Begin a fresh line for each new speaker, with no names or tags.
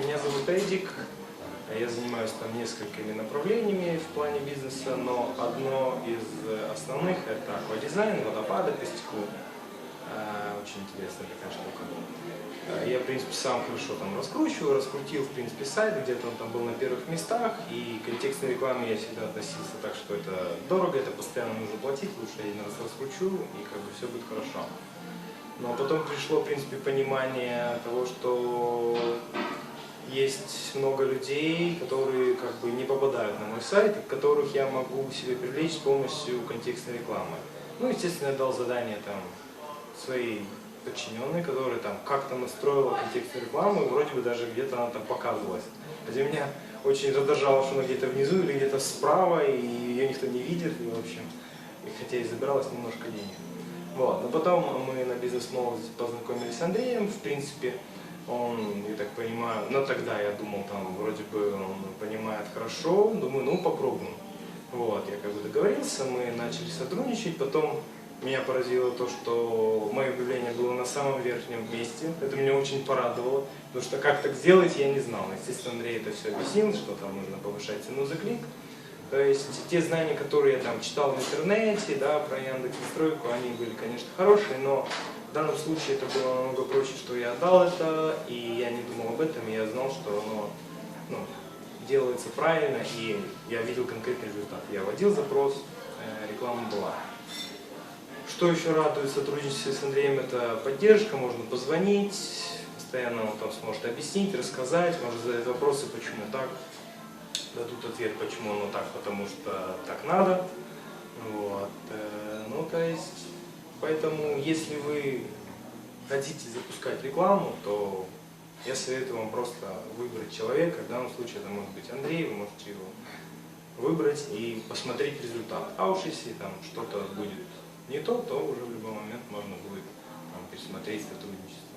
Меня зовут Эдик. Я занимаюсь там несколькими направлениями в плане бизнеса, но одно из основных это аквадизайн, водопады по стеклу. Э, Очень интересная такая штука. Э, Я, в принципе, сам хорошо там раскручиваю, раскрутил, в принципе, сайт, где-то он там был на первых местах, и к контекстной рекламе я всегда относился так, что это дорого, это постоянно нужно платить, лучше я один раз раскручу, и как бы все будет хорошо. Но потом пришло, в принципе, понимание того, что есть много людей, которые как бы не попадают на мой сайт, которых я могу себе привлечь с помощью контекстной рекламы. Ну, естественно, я дал задание там своей подчиненной, которая там как-то настроила контекстную рекламу, и вроде бы даже где-то она там показывалась. Хотя меня очень раздражало, что она где-то внизу или где-то справа, и ее никто не видит, и в общем, и хотя и забиралась немножко денег. Вот. Но потом мы на бизнес-молодости познакомились с Андреем, в принципе, он, я так понимаю, ну тогда я думал, там, вроде бы он понимает хорошо, думаю, ну попробуем. Вот, я как бы договорился, мы начали сотрудничать, потом меня поразило то, что мое объявление было на самом верхнем месте, это меня очень порадовало, потому что как так сделать я не знал. Естественно, Андрей это все объяснил, что там нужно повышать цену за клик. То есть те знания, которые я там читал в интернете, да, про Яндекс настройку, они были, конечно, хорошие, но в данном случае это было намного проще, что я отдал это, и я не думал об этом, и я знал, что оно ну, делается правильно, и я видел конкретный результат. Я вводил запрос, э, реклама была. Что еще радует в сотрудничестве с Андреем, это поддержка, можно позвонить, постоянно он там сможет объяснить, рассказать, может задать вопросы, почему так, дадут ответ, почему оно так, потому что так надо. Вот. э, Ну, то есть, поэтому, если вы хотите запускать рекламу, то я советую вам просто выбрать человека, в данном случае это может быть Андрей, вы можете его выбрать и посмотреть результат. А уж если там что-то будет не то, то уже в любой момент можно будет там, пересмотреть сотрудничество.